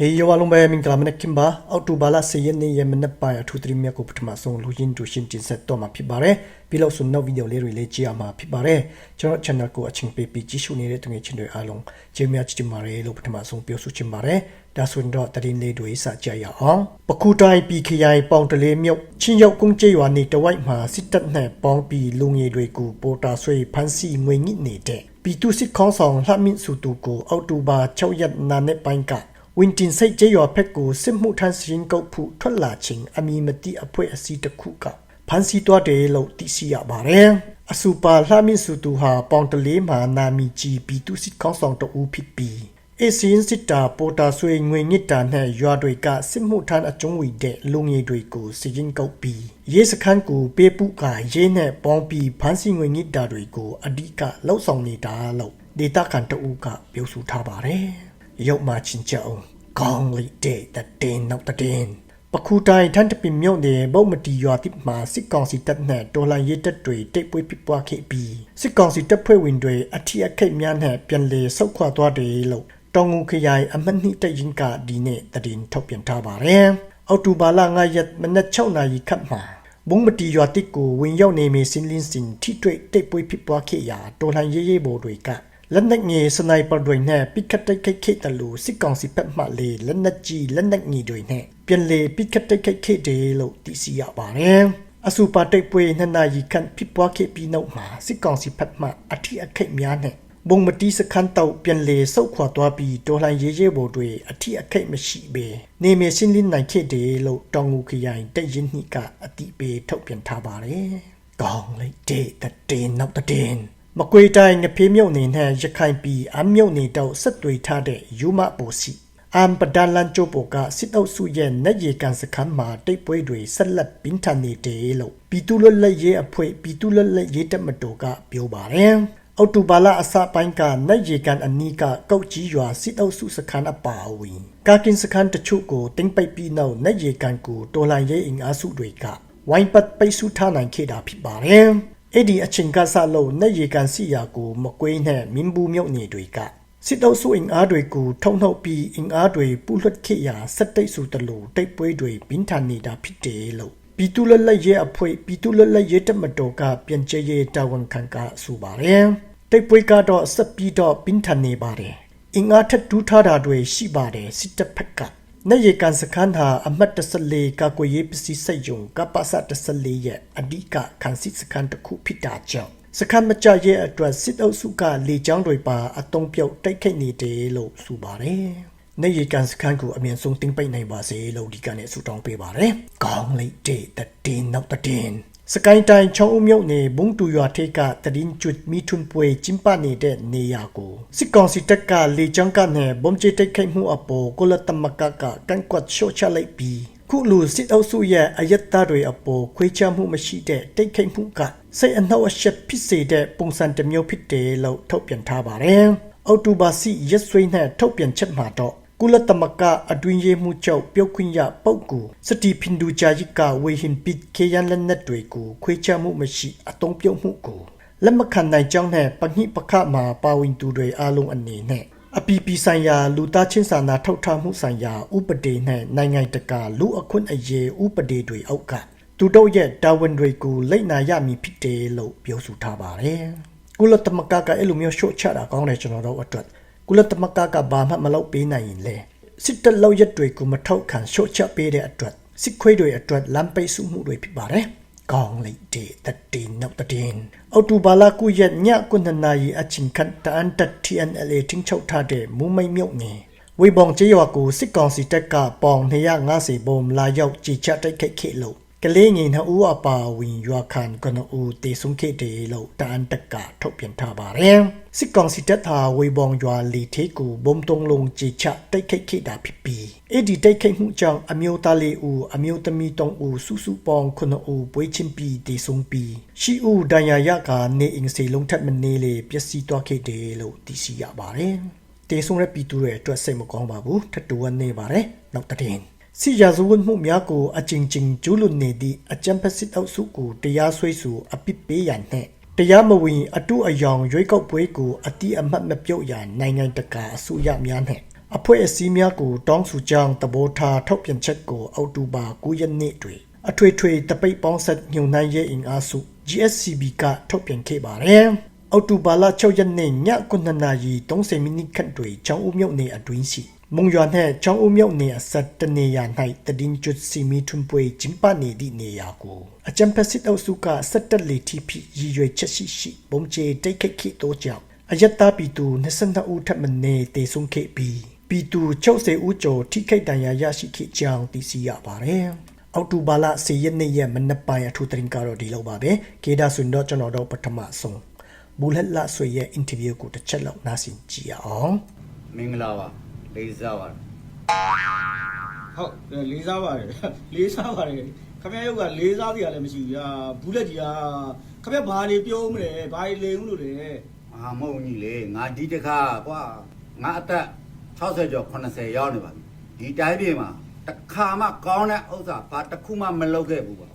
ဟေးယောလုံးပဲမင်္ဂလာမနက်ခင်ပါအောက်တိုဘာလ10ရက်နေ့ရက်မနက်ပိုင်းအထူးသဖြင့်မြတ်ကိုပထမဆုံးလူရင်းတူရှင်းတင်ဆက်တော့မှာဖြစ်ပါတယ်ပြီးလို့ဆိုနောက်ဗီဒီယိုလေးတွေလေးကြည့်ရမှာဖြစ်ပါတယ်ကျွန်တော် channel ကိုအချင်းပေးပြီးကြည့်ရှုနေတဲ့သူငယ်ချင်းတွေအားလုံးကျေးဇူးများချစ်ပါတယ်လို့ပထမဆုံးပြောဆိုချင်ပါတယ်ဒါဆိုရင်တော့တရင်လေးတွေစကြရအောင်ပခုတိုင်း PKI ပေါင်တလေးမြုပ်ချင်းရောက်ကုန်းကျေးရွာနေတဝိုက်မှာစစ်တပ်နဲ့ပေါင်းပြီးလူငယ်တွေကိုပေါ်တာဆွေဖမ်းဆီးငွေညစ်နေတဲ့ပြည်သူစစ်ခေါင်းဆောင်လှမင်းစုသူကိုအောက်တိုဘာ6ရက်နာနေ့ပိုင်းက ဝင်းတင်စိတ်ကျေးရွာဖက်ကိုစစ်မှုထမ်းစရင်ကုတ်ဖူထွက်လာခြင်းအမီမတိအဖွဲ့အစည်းတစ်ခုကဖမ်းဆီးသွားတယ်လို့သိရှိရပါတယ်။အစူပါလှမင်းစုသူဟာပေါင်တလေးမှာနာမီကြီးပြီးသူစစ်ကောင်းဆောင်တဦးဖြစ်ပြီးအစင်းစစ်တာပေါ်တာဆွေငွေညစ်တာနဲ့ရွာတွေကစစ်မှုထမ်းအကျုံးဝီတဲ့လူငယ်တွေကိုစရင်ကုတ်ပြီးရဲစခန်းကိုပေးပုကရဲနဲ့ပေါင်းပြီးဖမ်းဆီးငွေညစ်တာတွေကိုအဓိကလှုပ်ဆောင်နေတာလို့ဒေတာကန်တဦးကပြောဆိုထားပါတယ်။ ရုပ်မှချင်းကြအောင်ကောင်းလိတဲ့တတင်နောက်တတင်ပခုတိုင်းထန်တပင်မြုပ်တဲ့ဗုတ်မတီရွာတိမှာစစ်ကောင်စီတပ်နဲ့တော်လှန်ရေးတပ်တွေတိတ်ပွဲဖြစ်ပွားခဲ့ပြီးစစ်ကောင်စီတပ်ဖွဲ့ဝင်တွေအထီးအခိတ်များနဲ့ပြန်လည်ဆုတ်ခွာသွားတယ်လို့တောင်ငူခရိုင်အမတ်နှိတပ်ရင်ကဒီနေ့တတင်ထုတ်ပြန်ထားပါတယ်အောက်တိုဘာလ9ရက်မနက်6နာရီခန့်မှာဘုံမတီရွာတိကိုဝင်ရောက်နေမီစင်းလင်းစင်ထိတွေ့တိတ်ပွဲဖြစ်ပွားခဲ့ရာတော်လှန်ရေးရေးဘော်တွေက လက်နက်ငယ်စနိုက်ပါတွေနဲ့ပိကတ်တိုက်ခိုက်ခဲ့တယ်လို့စစ်ကောင်စီဘက်မှလေလက်နက်ကြီးလက်နက်ငယ်တွေနဲ့ပြန်လေပိကတ်တိုက်ခိုက်ခဲ့တယ်လို့သိရှိရပါတယ်။အစူပါတိုက်ပွဲနှစ်နာရီခန့်ဖြစ်ပွားခဲ့ပြီးနောက်မှာစစ်ကောင်စီဘက်မှအထီးအခိတ်များနဲ့ဘုံမတီစခန်းတောက်ပြန်လေဆုတ်ခွာသွားပြီးဒေါ်လာရေးရဲဘော်တွေအထီးအခိတ်မရှိဘဲနေမစင်းလင်းနိုင်ခဲ့တယ်လို့တောင်ငူခရိုင်တပ်ရင်းနှိကအတိပေးထုတ်ပြန်ထားပါတယ်။ကောင်းလိုက်တဲ့တဲ့နောက်တဲ့ မကွေတိုင်းငဖေးမြုပ်နေနဲ့ရခိုင်ပြည်အမြုပ်နေတော့ဆက်တွေထားတဲ့ယူမပိုစီအမ်ပဒလန်ချိုပိုကစစ်အုပ်စုရဲ့နေရီကန်စခန်းမှာတိတ်ပွဲတွေဆက်လက်ပင်းထန်နေတယ်လို့ပြည်သူ့လွတ်လပ်ရေးအဖွဲ့ပြည်သူ့လွတ်လပ်ရေးတပ်မတော်ကပြောပါတယ်အော်တိုဘာလာအစပိုင်းကနေရီကန်အနီးကကောက်ကြီးရွာစစ်အုပ်စုစခန်းအပါအဝင်ကာကင်စခန်းတချို့ကိုတင်ပိတ်ပြီးနောက်နေရီကန်ကိုတော်လန်ရေးအင်အားစုတွေကဝိုင်းပတ်ပိတ်ဆုထားနိုင်ခဲ့တာဖြစ်ပါတယ် အဲ့ဒီအချိန်ကစလို့နေရီကန်စီယာကိုမကွေးနဲ့မင်းဘူးမြုပ်နေတွေကစစ်တောက်စုအင်အားတွေကိုထုံနှုတ်ပြီးအင်အားတွေပူလွှတ်ခဲ့ရာစက်တိတ်စုတလူတိတ်ပွဲတွေပင်းထန်နေတာဖြစ်တယ်လို့ပြည်သူ့လက်လက်ရဲ့အဖွဲ့ပြည်သူ့လက်လက်ရဲ့တမတော်ကပြန်ကျဲရဲ့တာဝန်ခံကဆိုပါတယ်တိတ်ပွဲကတော့ဆက်ပြီးတော့ပင်းထန်နေပါတယ်အင်အားထက်တူးထားတာတွေရှိပါတယ်စစ်တပ်ဖက်က နေရကန်စခန်းဟာအမတ်14ကကွေရေးပစ္စည်းစိတ်ယုံကပ္ပစ14ရဲ့အဓိကခန်းစစ်စခန်းတစ်ခုဖြစ်တာကြောင့်စခန်းမကြရဲ့အတွက်စစ်အုပ်စုကလေကြောင်းတွေပါအတုံးပြုတ်တိုက်ခိုက်နေတယ်လို့ဆိုပါတယ်။နေရကန်စခန်းကိုအမြင့်ဆုံးတင်ပိတ်နိုင်ပါစေလို့ဒီကနေ့ဆုတောင်းပေးပါတယ်။ကောင်းလိုက်တဲ့တဲ့နောက်တဲ့ စကိုင်းတိုင်းချောင်းဦးမြို့နယ်ဘုံတူရွာထိပ်ကတရင်ကျွတ်မီထွန်းပွဲကျင်းပနေတဲ့နေရာကိုစစ်ကောင်စီတပ်ကလေကြောင်းကနဲ့ဘုံကျတိုက်ခိုက်မှုအပေါ်ကိုလတမကကကန်ကွတ်ရှော့ချလိုက်ပြီးခုလိုစစ်အုပ်စုရဲ့အယက်သားတွေအပေါ်ခွေးချမှုမရှိတဲ့တိတ်ခိတ်မှုကစိတ်အနှောက်အယှက်ဖြစ်စေတဲ့ပုံစံတစ်မျိုးဖြစ်တယ်လို့ထုတ်ပြန်ထားပါတယ်။အော်တိုဘာစီရက်ဆွေးနဲ့ထုတ်ပြန်ချက်မှာတော့ ကုလသမဂ္ဂအတွင်းရေးမှူးချုပ်ပြုတ်ခွင့်ရပုဂ္ဂိုလ်စတီဖင်ဒူဂျာယီကဝေဟင်ပစ်ခေယန်လက်နက်တွေကိုခွေးချမှုမရှိအတုံးပြုတ်မှုကိုလက်မခံနိုင်ကြောင်းနဲ့ပညိပခမှာပါဝင်သူတွေအားလုံးအနေနဲ့အပီပီဆိုင်ရာလူသားချင်းစာနာထောက်ထားမှုဆိုင်ရာဥပဒေနဲ့နိုင်ငံတကာလူအခွင့်အရေးဥပဒေတွေအောက်ကသူတို့ရဲ့တာဝန်တွေကိုလိုက်နာရမည်ဖြစ်တယ်လို့ပြောဆိုထားပါတယ်။ကုလသမဂ္ဂကအဲ့လိုမျိုးရှုတ်ချတာကောင်းတယ်ကျွန်တော်တို့အတွက် ကုလသမဂ္ဂကဘာမှမလုပ်ပေးနိုင်ရင်လေစစ်တပ်လောက်ရက်တွေကိုမထောက်ခံရှုတ်ချပေးတဲ့အတွက်စစ်ခွေးတွေအတွက်လမ်းပိတ်ဆုမှုတွေဖြစ်ပါတယ်။ကောင်းလိုက်တဲ့တတင်နောက်တတင်အော်တိုဘာလာကူရက်ညကုနနာရီအချင်းခန်တန်တ TNLA ထင်းချုပ်ထားတဲ့မူမိတ်မြုပ်နေဝေဘောင်ကျေးရွာကိုစစ်ကောင်စီတပ်ကပေါင်250ဘုံလာရောက်ကြည်ချတိုက်ခိုက်ခဲ့လို့ ကလေးငယ်နှစ်ဦးအပါဝင်ရွာခံကနဦးတေဆုံးခဲ့တယ်လို့တန်တက်ကထုတ်ပြန်ထားပါတယ်စစ်ကောင်စီတပ်ဟာဝေဘောင်ရွာလီထေးကိုဘုံတုံးလုံးကြည်ချတိုက်ခိုက်ခဲ့တာဖြစ်ပြီးအဲ့ဒီတိုက်ခိုက်မှုကြောင့်အမျိုးသားလေးဦးအမျိုးသမီး၃ဦးစုစုပေါင်း9ဦးပွေးချင်းပြီးတေဆုံးပြီးရှိဦးဒဏ်ရာရကနေအင်စီလုံးထက်မနေလေပျက်စီးသွားခဲ့တယ်လို့သိရှိရပါတယ်တေဆုံးတဲ့ပြည်သူတွေအတွက်စိတ်မကောင်းပါဘူးထပ်တူဝနေပါတယ်နောက်တဲ့ စီရာဇဝတ်မှုများကိုအကျဉ်းချင်းကျူးလွန်နေသည့်အကြံဖက်စစ်အုပ်စုကိုတရားစွဲဆိုအပြစ်ပေးရန်နှင့်တရားမဝင်အတုအယောင်ရွေးကောက်ပွဲကိုအတိအမှတ်မပြုတ်ရန်နိုင်ငံတကာအစိုးရများနှင့်အဖွဲ့အစည်းများကိုတောင်းဆိုကြောင်းသဘောထားထုတ်ပြန်ချက်ကိုအောက်တိုဘာ9ရက်နေ့တွင်အထွေထွေတပိတ်ပေါင်းဆက်ညှိုနှိုင်းရေးအင်အားစု GSCB ကထုတ်ပြန်ခဲ့ပါတယ်။အောက်တိုဘာလ6ရက်နေ့ည9:30နာရီ30မိနစ်ခန့်တွင်ကျောင်းဦးမြို့နယ်အတွင်းရှိ မုံရွာနှင့်ကျောင်းဦးမြို့နယ်အစပ်တနေရာ၌တည်င်းကျွတ်စီမီထွန်ပွေကျင်းပနေသည့်နေရာကိုအကြံဖက်စစ်အုပ်စုကစက်တက်လီတီဖီရည်ရွယ်ချက်ရှိရှိဘုံကျဲတိတ်ခတ်ခိတိုးကြောင့်အယက်သားပီတူ22ဦးထပ်မံနေတေဆုံးခဲ့ပြီးပီတူ60ဦးကျော်ထိခိုက်ဒဏ်ရာရရှိခဲ့ကြောင်းသိရှိရပါတယ်။အောက်တိုဘာလ10ရက်နေ့ရက်မနက်ပိုင်းအထူးသတင်းကတော့ဒီလောက်ပါပဲ။ကေဒါဆွန်တော့ကျွန်တော်တို့ပထမဆုံးဘူလက်လာဆွေရဲ့အင်တာဗျူးကိုတစ်ချက်လောက်နားဆင်ကြည့်ရအောင်။မင်္ဂလာပါ လေးစားပါဟုတ်လေးစားပါတယ်လေးစားပါတယ်ခမရရုပ်ကလေးစားစရာလည်းမရှိဘူးညာဘူးလက်ကြီးကခမရဘာတွေပြောမလဲဘာတွေလိမ်ဦးလို့လဲအာမဟုတ်ကြီးလေငါဒီတခါကွာငါအသက်60ကျော်80ရောက်နေပါပြီဒီတိုင်းပြည်မှာတစ်ခါမှကောင်းတဲ့ဥစ္စာဘာတစ်ခုမှမလုပ်ခဲ့ဘူးပါ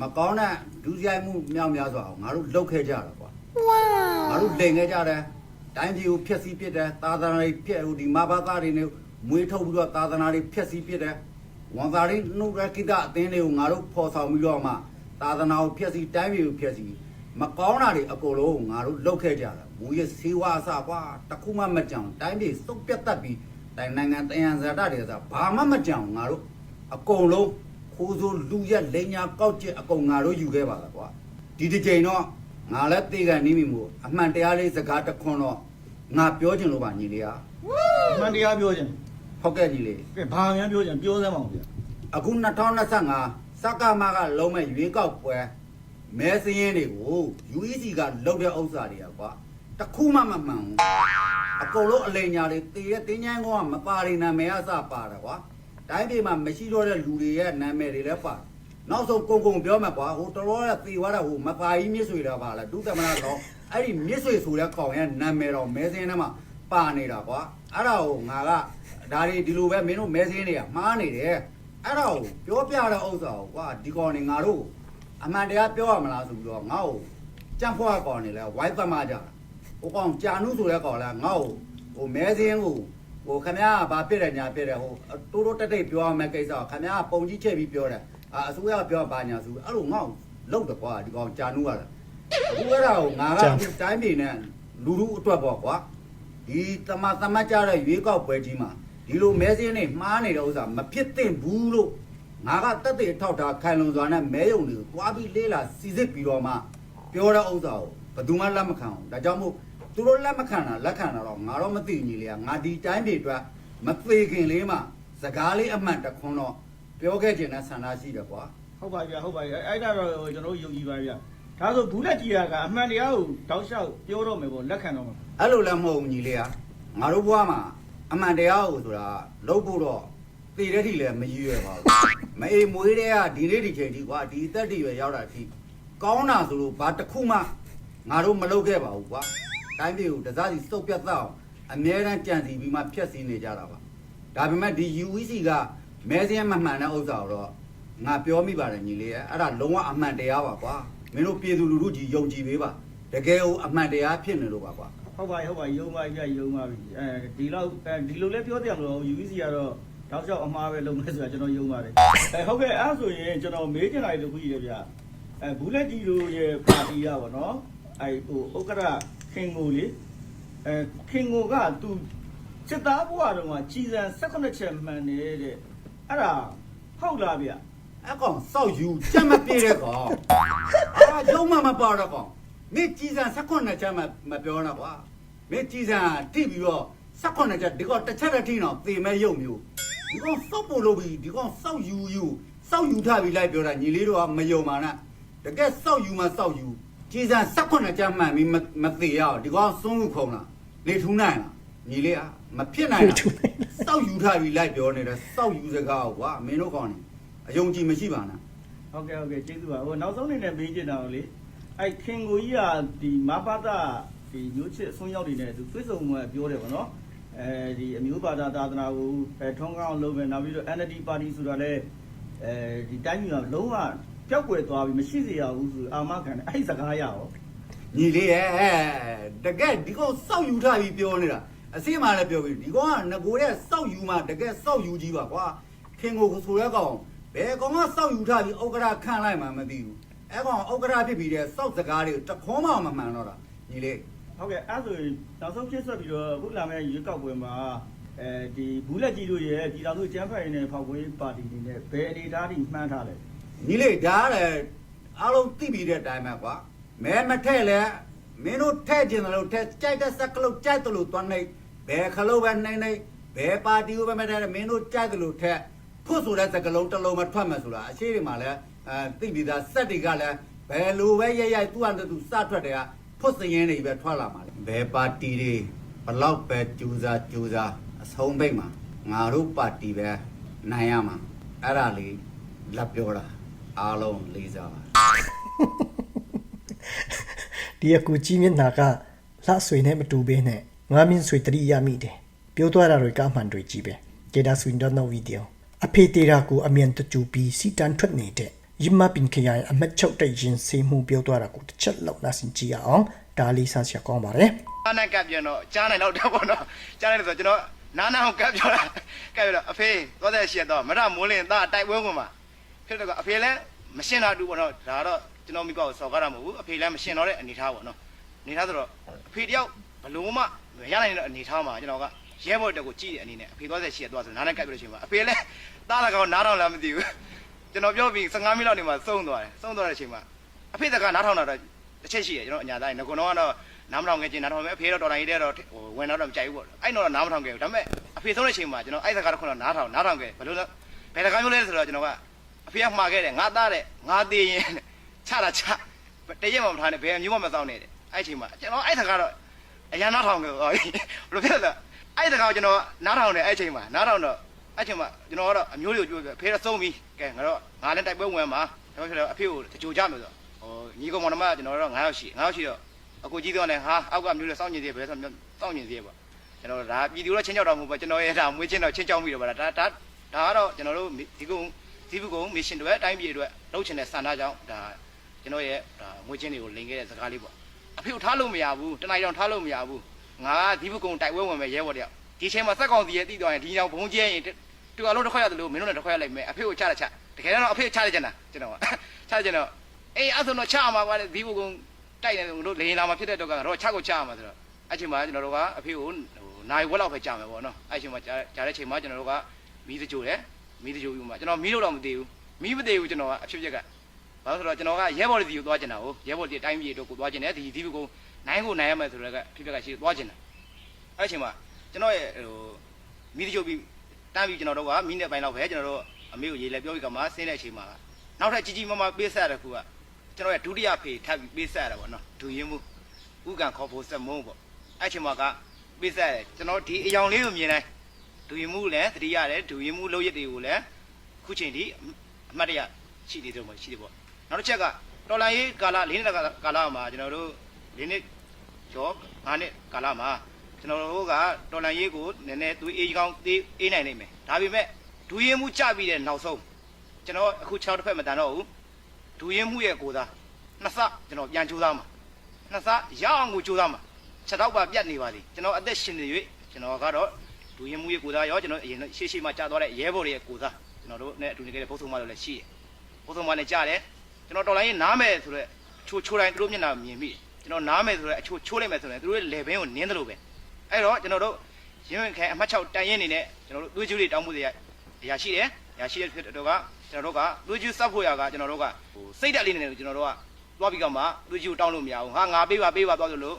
မကောင်းတဲ့ဒုစရိုက်မှုမြောက်များစွာအောင်ငါတို့လုပ်ခဲ့ကြတာကွာငါတို့လိန်ခဲ့ကြတယ် တိုင်းပြည်ကိုဖျက်ဆီးပစ်တယ်သာသနာတွေဖျက်ဟိုဒီမဘာသားတွေနဲ့မွေးထုတ်ပြီးတော့သာသနာတွေဖျက်ဆီးပစ်တယ်ဝန်သားတွေနှုတ်ရကိတအသင်းတွေကိုငါတို့ဖော်ဆောင်ပြီးတော့မှသာသနာကိုဖျက်ဆီးတိုင်းပြည်ကိုဖျက်ဆီးမကောင်းတာတွေအကုန်လုံးငါတို့လုပ်ခဲ့ကြတာမူရစေဝါအစကွာတခုမှမကြောင်တိုင်းပြည်စုပ်ပြတ်တတ်ပြီးတိုင်းနိုင်ငံတယံဇာတတွေကစားဘာမှမကြောင်ငါတို့အကုန်လုံးခိုးစိုးလူရက်လိန်ညာကောက်ကျက်အကုန်ငါတို့ယူခဲ့ပါလားကွာဒီတစ်ချိန်တော့ ငါလည်းတေကန်နေပြီမို့အမှန်တရားလေးစကားတစ်ခွန်းတော့ငါပြောချင်လို့ပါညီလေးဟာအမှန်တရားပြောချင်ဟုတ်ကဲ့ညီလေးကဲဘာများပြောချင်ပြောစမ်းပါဦးဗျာအခု2025စက္ကမကလုံးမဲ့ရွေးကောက်ပွဲမဲစင်းရင်တွေကို UEC ကလုပ်တဲ့ဥစ္စာတွေကကွာတစ်ခုမှမမှန်ဘူးအကုန်လုံးအလိညာတွေတည်တဲ့တင်းချိုင်းကောကမပါရင်နာမည်အစပါတာကွာတိုင်းပြည်မှာမရှိတော့တဲ့လူတွေရဲ့နာမည်တွေလည်းပါ နောက်ဆုံးကုံကုံပြောမှာကွာဟိုတော်တော်ကသေသွားတာဟိုမပါကြီးမြစ်ဆွေတာပါလားဒုသမနာတော့အဲ့ဒီမြစ်ဆွေဆိုတဲ့ကောင်ရဲ့နာမည်တော့မဲစင်းထဲမှာပါနေတာကွာအဲ့ဒါကိုငါကဒါတွေဒီလိုပဲမင်းတို့မဲစင်းတွေကမှားနေတယ်အဲ့တော့ပြောပြတဲ့ဥစ္စာကိုကွာဒီကောင်နေငါတို့အမှန်တရားပြောရမလားဆိုပြီးတော့ငါ့ကိုကြံ့ဖွားကောင်နေလဲဝိုင်းသမကြဟိုကောင်ကြာနုဆိုတဲ့ကောင်လဲငါ့ကိုဟိုမဲစင်းကိုဟိုခမရကဘာပြစ်တယ်ညာပြစ်တယ်ဟိုတိုးတိုးတက်တက်ပြောရမယ့်ကိစ္စကိုခမရကပုံကြီးချက်ပြီးပြောတယ် အာအစိုးရပြောဘာညာဆိုအဲ့လိုငါ့ကိုလောက်တယ်ကွာဒီကောင်ကြာနုကလည်းအခုအဲ့ဒါကိုငါကအခုတိုင်းပြည်နဲ့လူလူအတွက်ပေါ့ကွာဒီတမတမကြတဲ့ရွေးကောက်ပွဲကြီးမှာဒီလိုမဲစင်းနေမှားနေတဲ့ဥစ္စာမဖြစ်သင့်ဘူးလို့ငါကတက်တဲ့ထောက်တာခိုင်လုံစွာနဲ့မဲယုံတွေကိုတွားပြီးလေးလာစီစစ်ပြီးတော့မှပြောတဲ့ဥစ္စာကိုဘယ်သူမှလက်မခံဘူးဒါကြောင့်မို့သူတို့လက်မခံတာလက်ခံတာတော့ငါတော့မသိညီလေးကငါဒီတိုင်းပြည်အတွက်မသေးခင်လေးမှစကားလေးအမှန်တခွန်းတော့ ပြောခဲ့ခြင်းနဲ့ဆန္ဒရှိတယ်ကွာဟုတ်ပါဗျာဟုတ်ပါဗျာအဲ့ဒါတော့ကျွန်တော်ယုံကြည်ပါဗျာဒါဆိုဘူးလက်ကြီးကအမှန်တရားကိုတောက်လျှောက်ပြောတော့မယ်ပေါ့လက်ခံတော့မယ်အဲ့လိုလည်းမဟုတ်ဘူးညီလေးကငါတို့ဘဝမှာအမှန်တရားကိုဆိုတာလုပ်ဖို့တော့တည်တဲ့ထိလည်းမရည်ရွယ်ပါဘူးမအေးမွေးတဲ့ကဒီနေ့ဒီချိန်ထိကွာဒီအသက်တွေပဲရောက်တာထိကောင်းတာဆိုလို့ဘာတစ်ခုမှငါတို့မလုပ်ခဲ့ပါဘူးကွာတိုင်းပြည်ကိုတစားစီစုပ်ပြတ်တော့အမြဲတမ်းကြံစီပြီးမှဖျက်ဆီးနေကြတာပါဒါပေမဲ့ဒီ UEC က မဲစင်းမမှန်တဲ့ဥစ္စာကိုတော့ငါပြောမိပါတယ်ညီလေးရဲ့အဲ့ဒါလုံးဝအမှန်တရားပါကွာမင်းတို့ပြည်သူလူထုကြီးယုံကြည်ပေးပါတကယ်ကိုအမှန်တရားဖြစ်နေလို့ပါကွာဟုတ်ပါဟုတ်ပါယုံပါဗျာယုံပါပြီအဲဒီလောက်အဲဒီလိုလဲပြောတယ်မလို့ UVC ကတော့တောက်လျှောက်အမှားပဲလုပ်မယ်ဆိုတာကျွန်တော်ယုံပါတယ်အဲဟုတ်ကဲ့အဲ့ဆိုရင်ကျွန်တော်မေးချင်တာလေးတစ်ခုကြီးတယ်ဗျာအဲဘူးလက်ကြီးတို့ရဲ့ပါတီကပေါ့နော်အဲဟိုဥက္ကရခင်ကိုလေအဲခင်ကိုကသူစစ်သားဘဝတုန်းကကြီးစံ18ချက်မှန်နေတဲ့ အဲ့ဒါဟုတ်လားဗျာအကောင်စောက်ယူကြက်မပြေတဲ့ကောင်အာယုံမမပါတော့ကောင်မင်းကြည်စံ16ချက်မမပြောတော့ကွာမင်းကြည်စံတိပြီးတော့16ချက်ဒီကောင်တစ်ချက်တစ်ထိတော့သေမဲ့ရုပ်မျိုးဒီကောင်စောက်ဖို့လုပ်ပြီးဒီကောင်စောက်ယူယူစောက်ယူထားပြီးလိုက်ပြောတာညီလေးတို့ကမယုံပါနဲ့တကယ်စောက်ယူမှစောက်ယူကြည်စံ16ချက်မှန်ပြီးမသေးရအောင်ဒီကောင်စွန်းခုခုံလားနေထူးနိုင်လားညီလေးอ่ะ မဖြစ်နိုင်လားစောက်ယူထားပြီးလိုက်ပြောနေတာစောက်ယူစကားကွာမင်းတို့ကောင်နေအယုံကြည်မရှိပါနဲ့ဟုတ်ကဲ့ဟုတ်ကဲ့ကျေးဇူးပါဟိုနောက်ဆုံးအနေနဲ့မေးချင်တာကိုလေအဲ့ခင်ကိုကြီးကဒီမဘာသာဒီမျိုးချစ်အစွန်းရောက်တွေနဲ့သူတွေ့ဆုံမှပြောတယ်ဗောနော်အဲဒီအမျိုးဘာသာသာသနာကိုအဲထုံးကောင်းလုပ်မယ်နောက်ပြီးတော့ NLD ပါတီဆိုတာလဲအဲဒီတိုင်းပြည်မှာလုံးဝပျောက်ကွယ်သွားပြီမရှိစေရဘူးဆိုအာမခံတယ်အဲ့ဒီစကားရရောညီလေးရဲ့တကယ်ဒီကောင်စောက်ယူထားပြီးပြောနေတာ အစီအမလည်းပြောပြီးဒီကောင်ကငကိုတဲ့စောက်ယူမှတကယ်စောက်ယူကြီးပါကွာခင်ကိုဆိုရဲကောင်ဘယ်ကောင်ကစောက်ယူထားပြီးဥက္ကရာခန့်လိုက်မှမသိဘူးအဲကောင်ဥက္ကရာဖြစ်ပြီးတဲ့စောက်စကားတွေကိုတခေါမှမမှန်တော့တာညီလေးဟုတ်ကဲ့အဲ့ဆိုရင်နောက်ဆုံးဖြစ်ဆက်ပြီးတော့အခုလာမယ့်ရွေးကောက်ပွဲမှာအဲဒီဘူးလက်ကြီးတို့ရဲ့ပြည်တော်စုကျန်းဖက်ရင်းနဲ့ဖောက်ခွေးပါတီတွေနဲ့ဘယ်အနေအထားထိမှန်းထားလဲညီလေးဒါလည်းအားလုံးသိပြီးတဲ့အတိုင်းပဲကွာမဲမထက်လဲမင်းတို့ထက်ကျင်တယ်လို့ထက်ကြိုက်တဲ့စက်ကလုတ်ကြိုက်တယ်လို့သွားနေ ဘယ်ခလုတ်ပဲနှိမ့်နေဘယ်ပါတီကိုပဲမထက်မင်းတို့ကြိုက်တယ်လို့ထက်ဖို့ဆိုတဲ့စကလုံးတစ်လုံးမထွက်မှဆိုတာအရှိတွေမှာလဲအဲသိပြီးသားစက်တွေကလည်းဘယ်လိုပဲရရသူ့အတူသူစထွက်တယ်ကဖို့စရင်တွေပဲထွက်လာမှာလေဘယ်ပါတီတွေဘလောက်ပဲကြိုးစားကြိုးစားအဆုံးပိတ်မှာငါတို့ပါတီပဲနိုင်ရမှာအဲ့ဒါလေးလက်ပြောတာအားလုံးလေးစားပါဒီအကူကြီးမျက်နှာကလှဆွေနဲ့မတူဘဲနဲ့ ငါမင်းဆွေတတိရမိတယ်ပြောသွားတာတွေကအမှန်တွေကြီးပဲကေဒါဆွင်တော့နောက်ဗီဒီယိုအဖေတေရာကိုအမြန်တကျူပြီးစီတန်ထွက်နေတဲ့ယမပင်ခရိုင်အမတ်ချုပ်တဲ့ရင်စေးမှုပြောသွားတာကိုတစ်ချက်လောက်နားဆင်ကြည့်ရအောင်ဒါလေးဆန်းချက်ကောင်းပါတယ်အားနဲ့ကပ်ပြန်တော့ကြားနိုင်တော့တော့ပေါ့နော်ကြားနိုင်တယ်ဆိုတော့ကျွန်တော်နားနာအောင်ကပ်ပြောတာကပ်ပြောတော့အဖေသွားတဲ့ရှက်တော့မရမိုးလင်းသားတိုက်ပွဲဝင်မှာဖြစ်တော့အဖေလည်းမရှင်းတာတူပေါ့နော်ဒါတော့ကျွန်တော်မိကောက်စော်ကားတာမဟုတ်ဘူးအဖေလည်းမရှင်းတော့တဲ့အနေထားပေါ့နော်အနေထားဆိုတော့အဖေတယောက်ဘလို့မှမ ရနိုင်တဲ့အနေထားမှာကျွန်တော်ကရဲဘော်တက်ကိုကြည့်တဲ့အနေနဲ့အဖေသွားတဲ့ရှက်သွားဆိုနားနဲ့ကပ်ပြောလို့ရှိရင်ပါအဖေလည်းသားလည်းကောင်းနားထောင်လားမသိဘူးကျွန်တော်ပြောပြီး15မိနစ်လောက်နေမှစုံသွားတယ်စုံသွားတဲ့အချိန်မှာအဖေတကနားထောင်တာတော့တစ်ချက်ရှိတယ်ကျွန်တော်အညာသားငကုံတော့ကတော့နားမထောင်ခဲ့ချင်းနားထောင်မယ်အဖေတော့တော်တိုင်းရေးတဲ့တော့ဟိုဝင်တော့တော့မကြိုက်ဘူးပေါ့အဲ့တော့နားမထောင်ခဲ့ဘူးဒါပေမဲ့အဖေဆုံးတဲ့အချိန်မှာကျွန်တော်အဲ့စကားတစ်ခုတော့နားထောင်နားထောင်ခဲ့ဘယ်လိုလဲဘယ်တကားမျိုးလဲဆိုတော့ကျွန်တော်ကအဖေကမှားခဲ့တယ်ငါသားတဲ့ငါသေးရင်ချတာချတရက်မှမထားနဲ့ဘယ်မျိုးမှမစောင်းနဲ့တဲ့အဲ့အချိန်မှာကျွန်တော်အဲ့စကားတော့ အရန်နားထောင်ခဲ့ဟောဘယ်လိုဖြစ်လဲအဲ့စကားကိုကျွန်တော်နားထောင်တယ်အဲ့အချိန်မှာနားထောင်တော့အဲ့အချိန်မှာကျွန်တော်ကတော့အမျိုးလေးကိုကြိုးပြဖေတော့ဆုံးပြီကဲငါတော့ငါလည်းတိုက်ပွဲဝင်မှာဒါဖြစ်တော့အဖေကိုတကြိုကြမယ်ဆိုတော့ဟိုညီကောင်မောင်နှမကျွန်တော်တော့9ယောက်ရှိ9ယောက်ရှိတော့အကူကြီးတော့လည်းဟာအောက်ကမျိုးလည်းစောင့်နေသေးပဲဆိုတော့စောင့်နေသေးပေါ့ကျွန်တော်ဒါပြည်သူတော့ချင်းချောက်တော်မူပေါ့ကျွန်တော်ရဲ့ဒါမွေးချင်းတော့ချင်းချောက်မိတော့ပါဒါဒါဒါကတော့ကျွန်တော်တို့ဒီကုန်းဒီဘုကုန်းမစ်ရှင်တွေအတိုင်းပြည်တွေလှုပ်ချင်တဲ့စန္ဒကြောင့်ဒါကျွန်တော်ရဲ့ဒါမွေးချင်းတွေကိုလင်ခဲ့တဲ့စကားလေးပေါ့ အဖေကိုထားလို့မရဘူးတနိုင်တော့ထားလို့မရဘူးငါဒီဘုကုန်းတိုက်ပွဲဝင်မယ်ရဲဘော်တယောက်ဒီချိန်မှာစက်ကောင်စီရဲ့တိတော်ရင်ဒီကြောင်ဘုံကျဲရင်တူအလုံးတစ်ခွက်ရတယ်လို့မင်းတို့လည်းတစ်ခွက်ရလိုက်မယ်အဖေကိုချတာချတကယ်တော့အဖေချလိုက်ကြတာကျွန်တော်ချလိုက်ကြတော့အေးအဲ့ဆိုတော့ချမှာပါလေဒီဘုကုန်းတိုက်နေတို့လေရင်လာမှာဖြစ်တဲ့တော့ကတော့ချက်ကိုချရမှာဆိုတော့အဲ့ချိန်မှာကျွန်တော်တို့ကအဖေကိုဟိုနိုင်ဝက်လောက်ပဲကြာမယ်ပေါ့နော်အဲ့ချိန်မှာကြာကြာတဲ့ချိန်မှာကျွန်တော်တို့ကမီးစကြိုတယ်မီးစကြိုယူမှာကျွန်တော်မီးလို့တော့မသိဘူးမီးမသိဘူးကျွန်တော်ကအဖြစ်ဖြစ်က ဘာလို့ဆိုတော့ကျွန်တော်ကရဲဘော်တွေစီကိုသွားကျင်တာကိုရဲဘော်တွေအတိုင်းပြည်တို့ကိုသွားကျင်တယ်ဒီဒီဘကိုနိုင်ကိုနိုင်ရမယ်ဆိုတော့ကအဖြစ်ဖြစ်ကရှိသွားကျင်တာအဲ့ချိန်မှာကျွန်တော်ရဲ့ဟိုမီးစကြိုပြီးတန်းပြီးကျွန်တော်တို့ကမီးနဲ့ပိုင်းလောက်ပဲကျွန်တော်တို့အမေကိုရေလဲပြောပြီးကမှဆင်းတဲ့အချိန်မှာနောက်ထပ်ကြီးကြီးမားမားပေးဆက်ရတဲ့ခုကကျွန်တော်ရဲ့ဒုတိယဖေထပ်ပြီးပေးဆက်ရတာပေါ့နော်ဒူရင်မှုဥကန်ခေါ်ဖို့ဆက်မုံပေါ့အဲ့ချိန်မှာကပေးဆက်ရတယ်ကျွန်တော်ဒီအယောင်လေးကိုမြင်တိုင်းဒူရင်မှုလည်းတတိရတယ်ဒူရင်မှုလောက်ရက်တွေကိုလည်းခုချိန်ဒီအမှတ်တရရှိနေတယ်ပေါ့ရှိတယ်ပေါ့ နောက်တစ်ချက်ကတော်လိုင်းရေးကာလ၄နှစ်ကာလမှာကျွန်တော်တို့၄နှစ်ကျော်၅နှစ်ကာလမှာကျွန်တော်တို့ကတော်လိုင်းရေးကိုနည်းနည်းသွေးအေးကောင်းသေးအေးနိုင်နိုင်မယ်ဒါပေမဲ့ဒူရင်မှုကြပြီးတဲ့နောက်ဆုံးကျွန်တော်အခု6တစ်ဖက်မတန်တော့ဘူးဒူရင်မှုရဲ့ကိုသားနှစ်ဆကျွန်တော်ပြန်ကြိုးစားမှာနှစ်ဆရအောင်ကိုကြိုးစားမှာချက်တော့ပါပြတ်နေပါလေကျွန်တော်အသက်ရှင်နေ၍ကျွန်တော်ကတော့ဒူရင်မှုရဲ့ကိုသားရောကျွန်တော်အရင်ရှေ့ရှေ့မှာကြာသွားတဲ့ရဲဘော်တွေရဲ့ကိုသားကျွန်တော်တို့နဲ့အတူနေခဲ့တဲ့ဘုသုံးမတို့လည်းရှိတယ်ဘုသုံးမလည်းကြားတယ် ကျွန်တော်တော်လိုင်းရင်နားမယ်ဆိုတော့ချိုးချိုးတိုင်းသူတို့မျက်နှာမြင်မိတယ်ကျွန်တော်နားမယ်ဆိုတော့အချိုးချိုးလိုက်မယ်ဆိုရင်သူတို့ရဲ့လေဘင်းကိုနင်းတယ်လို့ပဲအဲ့တော့ကျွန်တော်တို့ရင်းဝင်ခဲအမှတ်6တန်ရင်နေနဲ့ကျွန်တော်တို့သွေးကြိုးတွေတောင်းမှုတွေအရာရှိတယ်အရာရှိတဲ့ဖြစ်တော့ကကျွန်တော်တို့ကသွေးကြိုးစောက်ဖို့ရကကျွန်တော်တို့ကဟိုစိတ်ဓာတ်လေးနဲ့ကျွန်တော်တို့ကသွားပြီးကမှသွေးကြိုးတောင်းလို့မရဘူးဟာငါပေးပါပေးပါသွားလို့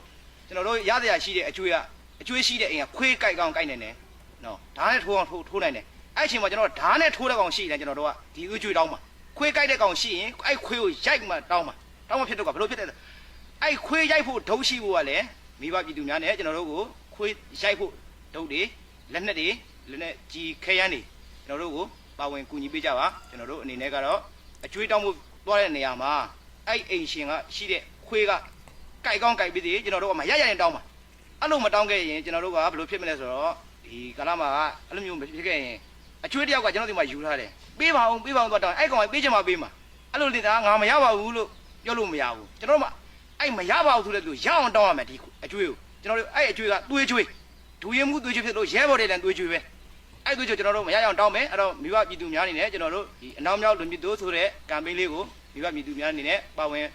ကျွန်တော်တို့ရစရာရှိတဲ့အကျွေးကအကျွေးရှိတဲ့အိမ်ကခွေးကြိုက်ကောင်းကြိုက်နေတယ်နော်ဓာတ်နဲ့ထိုးအောင်ထိုးထိုးနိုင်တယ်အဲ့အချိန်မှာကျွန်တော်ဓာတ်နဲ့ထိုးတဲ့ကောင်ရှိတယ်ကျွန်တော်တို့ကဒီသွေးကြွေးတောင်းမှာ ခွေးကြိုက်တဲ့ကောင်ရှိရင်အဲ့ခွေးကိုရိုက်မှတောင်းမှာတောင်းမှဖြစ်တော့ကဘလို့ဖြစ်တယ်အဲ့ခွေးရိုက်ဖို့ဒုရှိဖို့ကလည်းမိဘပြည်သူများနဲ့ကျွန်တော်တို့ကိုခွေးရိုက်ဖို့ဒုတွေလက်နက်တွေလက်နက်ကြီးခဲရန်တွေကျွန်တော်တို့ကိုပါဝင်ကူညီပေးကြပါကျွန်တော်တို့အနေနဲ့ကတော့အကျွေးတောင်းဖို့သွားတဲ့နေရာမှာအဲ့အိမ်ရှင်ကရှိတဲ့ခွေးကကြိုက်ကောင်းကြိုက်ပြီးသေးကျွန်တော်တို့ကမရရရင်တောင်းမှာအဲ့လိုမတောင်းခဲ့ရင်ကျွန်တော်တို့ကဘယ်လိုဖြစ်မလဲဆိုတော့ဒီကာလမှာကအဲ့လိုမျိုးမဖြစ်ခဲ့ရင်အကျွေးတစ်ယောက်ကကျွန်တော်ဒီမှာယူထားတယ် ပေးပါအောင်ပေးပါအောင်တော့တောင်းအဲ့ကောင်ကပေးချင်မှပေးမှာအဲ့လိုတင်တာငါမရပါဘူးလို့ပြောလို့မရဘူးကျွန်တော်တို့မှအဲ့မရပါဘူးဆိုတဲ့လူရအောင်တောင်းရမယ်ဒီအကျွေးကိုကျွန်တော်တို့အဲ့အကျွေးကသွေးကျွေးဒူရင်မှုသွေးချွေဖြစ်လို့ရဲဘော်တွေလည်းသွေးချွေပဲအဲ့သွေးချွေကျွန်တော်တို့မရအောင်တောင်းမယ်အဲ့တော့မိဘပြည်သူများအနေနဲ့ကျွန်တော်တို့ဒီအနောက်မြောက်လူမျိုးတို့ဆိုတဲ့ကမ်ပိန်းလေးကိုမိဘပြည်သူများအနေနဲ့ပါဝင်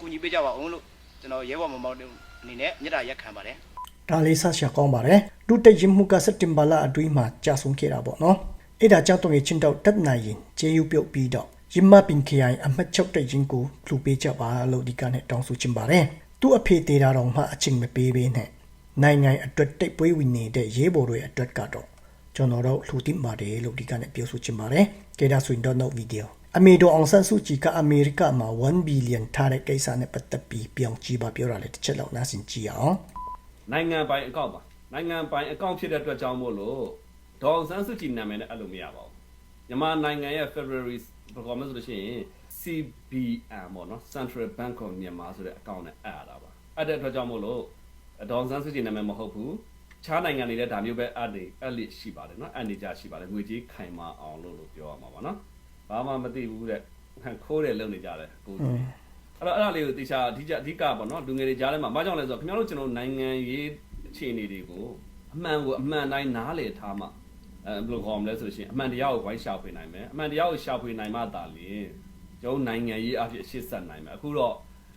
ကူညီပေးကြပါအောင်လို့ကျွန်တော်ရဲဘော်မမောင်တို့အနေနဲ့မြစ်တာရက်ခံပါတယ်ဒါလေးဆရှာကောင်းပါတယ်ဒုတိယရင်မှုကစက်တင်ဘာလအတွင်းမှာကြာဆုံးခဲ့တာပေါ့နော် အဲ့ဒါကြောင့်တော့ချင်းတော့တက်နိုင်ရင်ကျေးယူပြုတ်ပြီးတော့ရင်မပင်ခရိုင်အမှတ်ချုပ်တဲ့ရင်ကိုလှူပေးကြပါလို့ဒီကနေ့တောင်းဆိုချင်ပါတယ်သူ့အဖေသေးတာတော့မှအချိန်မပေးပေးနဲ့နိုင်ငံအတွက်တိတ်ပွေးဝင်နေတဲ့ရေးပေါ်တွေအတွက်ကတော့ကျွန်တော်တို့လှူတင်ပါတယ်လို့ဒီကနေ့ပြောဆိုချင်ပါတယ်ကဲဒါဆိုရင်တော့ note video အမေတို့အောင်ဆန်းစုကြည်ကအမေရိကမှာ1ဘီလီယံထားတဲ့ကိစ္စနဲ့ပတ်သက်ပြီးပြောင်းကြည့်ပါပြောတာလေတစ်ချက်လောက်နားဆင်ကြည့်အောင်နိုင်ငံပိုင်အကောင့်ပါနိုင်ငံပိုင်အကောင့်ဖြစ်တဲ့အတွက်ကြောင့်မို့လို့ ဒေါ်အောင်ဆန်းစုကြည်နာမည်နဲ့အဲ့လိုမရပါဘူးမြန်မာနိုင်ငံရဲ့ February ဘယ်ကောင်မဆိုလို့ရှိရင် CBN ပေါ့နော် Central Bank of Myanmar ဆိုတဲ့အကောင့်နဲ့အပ်ရတာပါအဲ့တဲ့အတွက်ကြောင့်မို့လို့ဒေါ်အောင်ဆန်းစုကြည်နာမည်မဟုတ်ဘူးခြားနိုင်ငံတွေလည်းဒါမျိုးပဲအပ်နေအပ်လိရှိပါတယ်နော်အပ်နေကြရှိပါတယ်ငွေကြေးခိုင်မာအောင်လို့လို့ပြောရမှာပါနော်ဘာမှမသိဘူးတဲ့ဟန်ခိုးတယ်လုပ်နေကြတယ်ကိုယ်ကြီးအဲ့တော့အဲ့ဒါလေးကိုတေချာအဓိကအဓိကပေါ့နော်လူငယ်တွေကြားထဲမှာဘာကြောင့်လဲဆိုတော့ခင်ဗျားတို့ကျွန်တော်နိုင်ငံရေးအခြေအနေတွေကိုအမှန်ကိုအမှန်တိုင်းနားလည်ထားမှ အဲဘယ်လိုခေါ်မလဲဆိုလို့ရှိရင်အမှန်တရားကိုဝိုင်းရှာဖွေနိုင်မယ်အမှန်တရားကိုရှာဖွေနိုင်မှသာလျှင်ကျွန်တော်နိုင်ငံရေးအဖြစ်အရှင်းဆက်နိုင်မယ်အခုတော့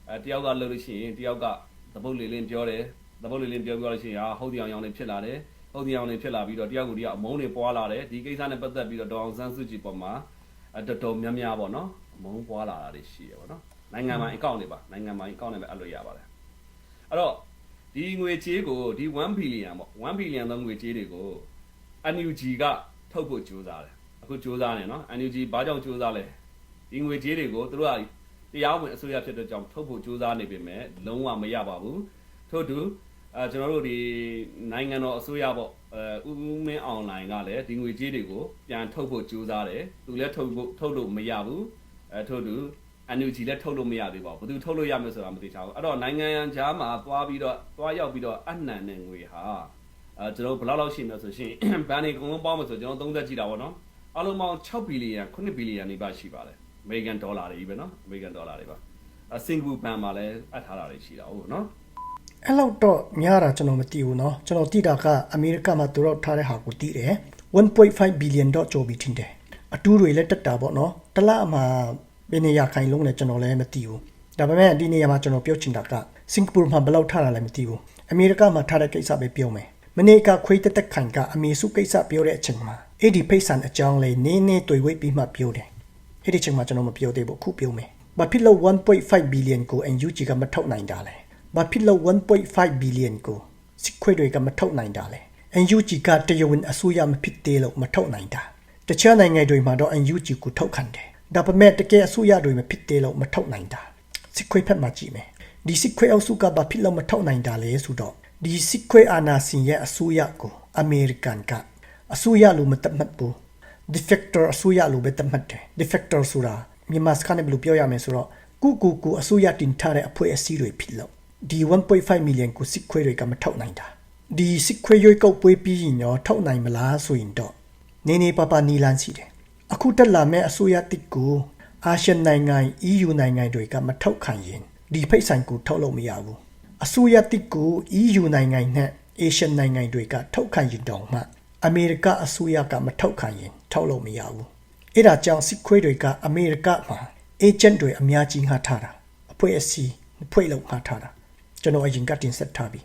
အဲတယောက်ကလှုပ်လို့ရှိရင်တယောက်ကသပုတ်လေးလင်းပြောတယ်သပုတ်လေးလင်းပြောပြောလို့ရှိရင်ဟာဟုတ်တရားရောင်တွေဖြစ်လာတယ်ဟုတ်တရားရောင်တွေဖြစ်လာပြီးတော့တယောက်ကိုတယောက်အမုန်းတွေပွားလာတယ်ဒီကိစ္စနဲ့ပတ်သက်ပြီးတော့ဒေါအောင်ဆန်းစုကြည်ပေါ်မှာအတော်တော်များများပေါ့နော်အမုန်းပွားလာတာတွေရှိတယ်ပေါ့နော်နိုင်ငံပိုင်အကောင့်တွေပါနိုင်ငံပိုင်အကောင့်နဲ့ပဲအပ်လို့ရပါတယ်အဲ့တော့ဒီငွေချေးကိုဒီ1ဘီလီယံပေါ့1ဘီလီယံသောငွေချေးတွေကို NUG ကထုတ်ဖို့ကြိုးစားတယ်အခုကြိုးစားနေနော် NUG ဘာကြောင့်ကြိုးစားလဲဒီငွေချေးတွေကိုသူတို့ကတရားဝင်အစိုးရဖြစ်တဲ့ကြောင့်ထုတ်ဖို့ကြိုးစားနေပေမဲ့လုံးဝမရပါဘူးထို့တူအဲကျွန်တော်တို့ဒီနိုင်ငံတော်အစိုးရပေါ့အဲဥဥမင်းအွန်လိုင်းကလည်းဒီငွေကြေးတွေကိုပြန်ထုတ်ဖို့ကြိုးစားတယ်သူလည်းထုတ်ဖို့ထုတ်လို့မရဘူးအဲထို့တူ NUG လည်းထုတ်လို့မရသေးပါဘူးဘယ်သူထုတ်လို့ရမလဲဆိုတာမသိချဘူးအဲ့တော့နိုင်ငံခြားမှာသွားပြီးတော့သွားရောက်ပြီးတော့အနှံတဲ့ငွေဟာ အဲကျွန်တော်ဘယ်လောက်လောက်ရှိမလဲဆိုရှင်ဘန်နေအကုန်လုံးပေါင်းမယ်ဆိုကျွန်တော်သုံးသက်ကြည့်တာပေါ့နော်အလုံးပေါင်း6ဘီလီယံ9ဘီလီယံနေပါရှိပါတယ်အမေရိကန်ဒေါ်လာတွေကြီးပဲနော်အမေရိကန်ဒေါ်လာတွေပါအစင်ကာပူဘန်မှာလည်းအပ်ထားတာတွေရှိတာဟုတ်နော် အဲ့လောက်တော့များတာကျွန်တော်မသိဘူးเนาะကျွန်တော်သိတာကအမေရိကမှာသူတို့ထားတဲ့ဟာကိုသိတယ်1.5 billion တော့ကျော်ပြီးထင်တယ်အတူတွေလည်းတက်တာပေါ့เนาะတစ်လမှာဘယ်နေရာခိုင်လုံးလဲကျွန်တော်လည်းမသိဘူးဒါပေမဲ့ဒီနေရာမှာကျွန်တော်ပြောချင်တာကစင်ကာပူမှာဘယ်လောက်ထားတာလဲမသိဘူးအမေရိကမှာထားတဲ့ကိစ္စပဲပြောမယ် မနေ့ကခွေးတက်တက်ခိုင်ကအမေစုကိစ္စပြောတဲ့အချိန်မှာအဲ့ဒီဖိတ်ဆန်အကြောင်းလေးနင်းနေတွေ့ဝိပြီးမှပြောတယ်အဲ့ဒီချိန်မှာကျွန်တော်မပြောသေးဘူးအခုပြောမယ်။ဘာဖြစ်လို့1.5 billion ကို NUG ကမထုတ်နိုင်တာလဲ။ဘာဖြစ်လို့1.5 billion ကိုစစ်ခွေးတွေကမထုတ်နိုင်တာလဲ။ NUG ကတရားဝင်အစိုးရမဖြစ်သေးလို့မထုတ်နိုင်တာ။တခြားနိုင်ငံတွေမှာတော့ NUG ကိုထုတ်ခံတယ်။ဒါပေမဲ့တကယ်အစိုးရတွေမဖြစ်သေးလို့မထုတ်နိုင်တာ။စစ်ခွေးဖက်မှာကြည့်မယ်။ဒီစစ်ခွေးအုပ်စုကဘာဖြစ်လို့မထုတ်နိုင်တာလဲဆိုတော့ ဒီစစ်ခွေးအာဏာရှင်ရဲ့အစိုးရကိုအမေရိကန်ကအစိုးရလို့မတတ်မှတ်ဘူး defector အစိုးရလို့ပဲသတ်မှတ်တယ် defector ဆိုတာမြန်မာစကားနဲ့ဘယ်လိုပြောရမလဲဆိုတော့ကုကူကူအစိုးရတင်ထားတဲ့အဖွဲ့အစည်းတွေဖြစ်လို့ဒီ1.5 million ကိုစစ်ခွေးတွေကမထောက်နိုင်တာဒီစစ်ခွေးရွေးကောက်ပွဲပြီးရင်ရောထောက်နိုင်မလားဆိုရင်တော့နေနေပါပါနီလန်းစီတယ်အခုတက်လာမဲ့အစိုးရတစ်ကိုအာရှနိုင်ငံ EU နိုင်ငံတွေကမထောက်ခံရင်ဒီဖိတ်ဆိုင်ကိုထောက်လို့မရဘူး အစိုးရတစ်ကို EU နိုင်ငံနဲ့ Asian နိုင်ငံတွေကထောက်ခံရင်တောင်မှအမေရိကအစိုးရကမထောက်ခံရင်ထောက်လို့မရဘူးအဲ့ဒါကြောင့်စစ်ခွေးတွေကအမေရိကမှာ agent တွေအများကြီးငှားထားတာအဖွဲ့အစည်းဖွဲ့လို့ငှားထားတာကျွန်တော်အရင်ကတင်ဆက်ထားပြီ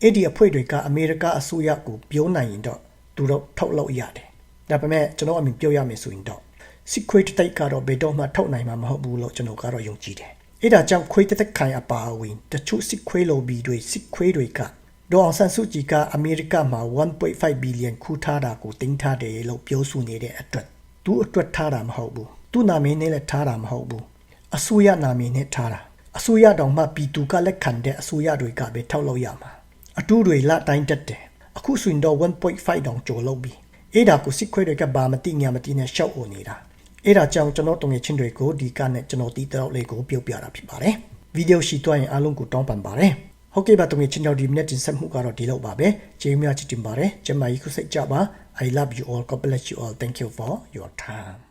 အဲ့ဒီအဖွဲ့တွေကအမေရိကအစိုးရကိုပြောနိုင်ရင်တော့သူတို့ထောက်လို့ရတယ်ဒါပေမဲ့ကျွန်တော်အမြင်ပြောရမယ်ဆိုရင်တော့စစ်ခွေးတစ်တိုက်ကတော့ဘယ်တော့မှထောက်နိုင်မှာမဟုတ်ဘူးလို့ကျွန်တော်ကတော့ယုံကြည်တယ် အဲ့ဒါကြောင့်ခွေးတစ်သက်ခိုင်အပါအဝင်တချို့စစ်ခွေးလိုဘီတွေစစ်ခွေးတွေကဒေါ်အောင်ဆန်းစုကြည်ကအမေရိကမှာ1.5ဘီလီယံခူးထားတာကိုတင်ထားတယ်လို့ပြောဆိုနေတဲ့အတွက်သူအတွက်ထားတာမဟုတ်ဘူးသူ့နာမည်နဲ့လည်းထားတာမဟုတ်ဘူးအစိုးရနာမည်နဲ့ထားတာအစိုးရတောင်မှပြည်သူကလက်ခံတဲ့အစိုးရတွေကပဲထောက်လို့ရမှာအတူတွေလတိုင်းတက်တယ်အခုဆိုရင်တော့1.5တောင်ကျော်လောက်ပြီအဲ့ဒါကိုစစ်ခွေးတွေကဘာမတိညာမတိနဲ့ရှောက် ਉ နေတာ အဲ့ဒါကြောင့်ကျွန်တော်တုံငယ်ချင်းတွေကိုဒီကနဲ့ကျွန်တော်တီးတော့လေးကိုပြောပြတာဖြစ်ပါတယ်ဗီဒီယိုရှိသွားရင်အားလုံးကိုတောင်းပန်ပါတယ်ဟုတ်ကဲ့ပါတုံငယ်ချင်းတို့ဒီမိနစ်တင်ဆက်မှုကတော့ဒီလောက်ပါပဲကျေးဇူးများချစ်တင်ပါတယ်ကျမကြီးခုစိတ်ကြပါ I love you all God bless you all thank you for your time